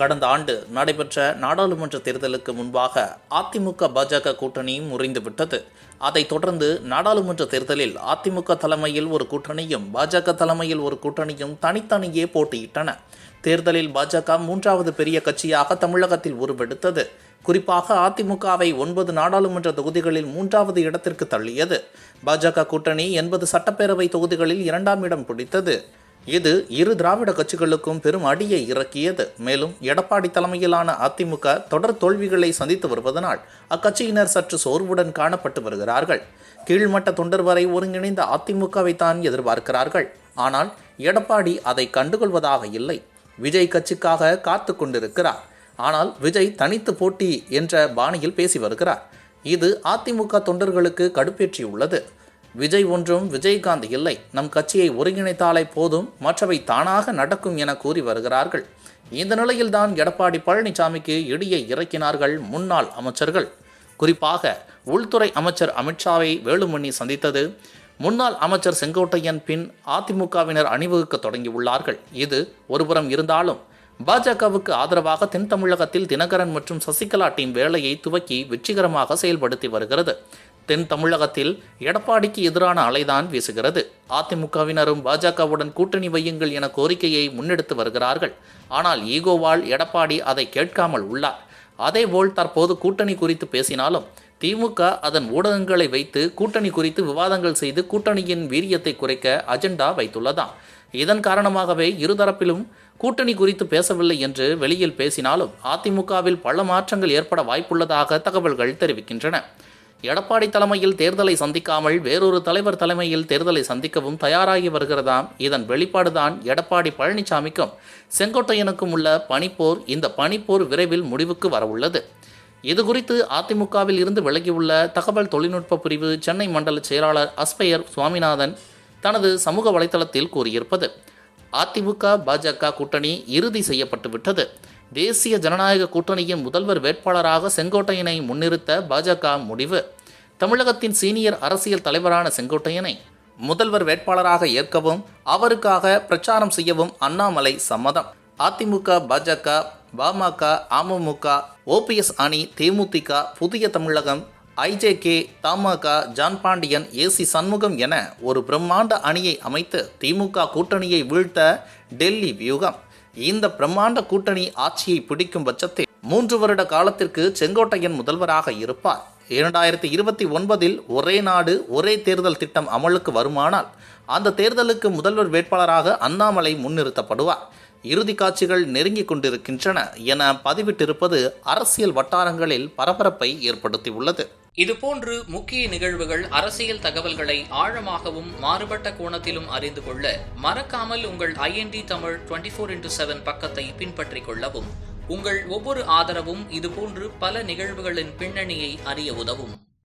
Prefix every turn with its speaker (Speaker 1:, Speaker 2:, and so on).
Speaker 1: கடந்த ஆண்டு நடைபெற்ற நாடாளுமன்ற தேர்தலுக்கு முன்பாக அதிமுக பாஜக கூட்டணியும் முறிந்துவிட்டது. அதைத் தொடர்ந்து நாடாளுமன்ற தேர்தலில் அதிமுக தலைமையில் ஒரு கூட்டணியும் பாஜக தலைமையில் ஒரு கூட்டணியும் தனித்தனியே போட்டியிட்டன. தேர்தலில் பாஜக மூன்றாவது பெரிய கட்சியாக தமிழகத்தில் உருவெடுத்தது. குறிப்பாக அதிமுகவை ஒன்பது நாடாளுமன்ற தொகுதிகளில் மூன்றாவது இடத்திற்கு தள்ளியது. பாஜக கூட்டணி எண்பது சட்டப்பேரவை தொகுதிகளில் இரண்டாம் இடம் பிடித்தது. இது இரு திராவிட கட்சிகளுக்கும் பெரும் அடியை இறக்கியது. மேலும் எடப்பாடி தலைமையிலான அதிமுக தொடர் தோல்விகளை சந்தித்து வருவதனால் அக்கட்சியினர் சற்று சோர்வுடன் காணப்பட்டு வருகிறார்கள். கீழ்மட்ட தொண்டர் வரை ஒருங்கிணைந்த அதிமுகவை தான் எதிர்பார்க்கிறார்கள். ஆனால் எடப்பாடி அதை கண்டுகொள்வதாக இல்லை. விஜய் கட்சிக்காக காத்து கொண்டிருக்கிறார். ஆனால் விஜய் தனித்து போட்டி என்ற பாணியில் பேசி வருகிறார். இது அதிமுக தொண்டர்களுக்கு கடுப்பேற்றியுள்ளது. விஜய் ஒன்றும் விஜயகாந்த் இல்லை. நம் கட்சியை ஒருங்கிணைத்தாலே போதும் மற்றவை தானாக நடக்கும் என கூறி வருகிறார்கள். இந்த நிலையில்தான் எடப்பாடி பழனிசாமிக்கு இடியை இறக்கினார்கள் முன்னாள் அமைச்சர்கள். குறிப்பாக உள்துறை அமைச்சர் அமித்ஷாவை வேலுமணி சந்தித்தது. முன்னாள் அமைச்சர் செங்கோட்டையன் பின் அதிமுகவினர் அணிவகுக்க தொடங்கியுள்ளார்கள். இது ஒருபுறம் இருந்தாலும் பாஜகவுக்கு ஆதரவாக தென் தமிழகத்தில் தினகரன் மற்றும் சசிகலா டீம் வேலையை துவக்கி வெற்றிகரமாக செயல்படுத்தி வருகிறது. தென் தமிழகத்தில் எடப்பாடிக்கு எதிரான அலைதான் வீசுகிறது. அதிமுகவினரும் பாஜகவுடன் கூட்டணி வையுங்கள் என கோரிக்கையை முன்னெடுத்து வருகிறார்கள். ஆனால் ஈகோவால் எடப்பாடி அதை கேட்காமல் உள்ளார். அதேபோல் தற்போது கூட்டணி குறித்து பேசினாலும் திமுக அதன் ஊடகங்களை வைத்து கூட்டணி குறித்து விவாதங்கள் செய்து கூட்டணியின் வீரியத்தை குறைக்க அஜெண்டா வைத்துள்ளதாம். இதன் காரணமாகவே இருதரப்பிலும் கூட்டணி குறித்து பேசவில்லை என்று வெளியில் பேசினாலும் அதிமுகவில் பல மாற்றங்கள் ஏற்பட வாய்ப்புள்ளதாக தகவல்கள் தெரிவிக்கின்றன. எடப்பாடி தலைமையில் தேர்தலை சந்திக்காமல் வேறொரு தலைவர் தலைமையில் தேர்தலை சந்திக்கவும் தயாராகி வருகிறதாம் இதன் வெளிப்பாடுதான் எடப்பாடி பழனிசாமிக்கும். செங்கோட்டையனுக்கும் உள்ள பனிப்போர் இந்த பனிப்போர் விரைவில் முடிவுக்கு வரவுள்ளது. இது குறித்து அதிமுகவில் இருந்து விலகியுள்ள தகவல் தொழில்நுட்ப பிரிவு சென்னை மண்டல செயலாளர் அஸ்பயர் சுவாமிநாதன் தனது சமூக வலைதளத்தில் கூறியிருப்பது அதிமுக பாஜக கூட்டணி இறுதி செய்யப்பட்டுவிட்டது. தேசிய ஜனநாயக கூட்டணியின் முதல்வர் வேட்பாளராக செங்கோட்டையனை முன்னிறுத்த பாஜக முடிவு. தமிழகத்தின் சீனியர் அரசியல் தலைவரான செங்கோட்டையனை முதல்வர் வேட்பாளராக ஏற்கவும் அவருக்காக பிரச்சாரம் செய்யவும் அண்ணாமலை சம்மதம். அதிமுக பாஜக பாமக அமமுக ஓபிஎஸ் அணி தேமுதிக புதிய தமிழகம் ஐஜேகே தமாக ஜான் பாண்டியன் ஏசி சண்முகம் என ஒரு பிரம்மாண்ட அணியை அமைத்து திமுக கூட்டணியை வீழ்த்த டெல்லி வியூகம். இந்த பிரம்மாண்ட கூட்டணி ஆட்சியை பிடிக்கும் பட்சத்தில் மூன்று வருட காலத்திற்கு செங்கோட்டையன் முதல்வராக இருப்பார். இரண்டாயிரத்தி இருபத்தி ஒன்பதில் ஒரே நாடு ஒரே தேர்தல் திட்டம் அமலுக்கு வருமானால் அந்த தேர்தலுக்கு முதல்வர் வேட்பாளராக அண்ணாமலை முன்னிறுத்தப்படுவார். இறுதி காட்சிகள் நெருங்கிக் கொண்டிருக்கின்றன என பதிவிட்டிருப்பது அரசியல் வட்டாரங்களில் பரபரப்பை ஏற்படுத்தியுள்ளது.
Speaker 2: இதுபோன்று முக்கிய நிகழ்வுகள் அரசியல் தகவல்களை ஆழமாகவும் மாறுபட்ட கோணத்திலும் அறிந்து கொள்ள மறக்காமல் உங்கள் IND Tamil twenty four into seven பக்கத்தை பின்பற்றிக் கொள்ளவும் உங்கள் ஒவ்வொரு ஆதரவும் இதுபோன்று பல நிகழ்வுகளின் பின்னணியை அறிய உதவும்.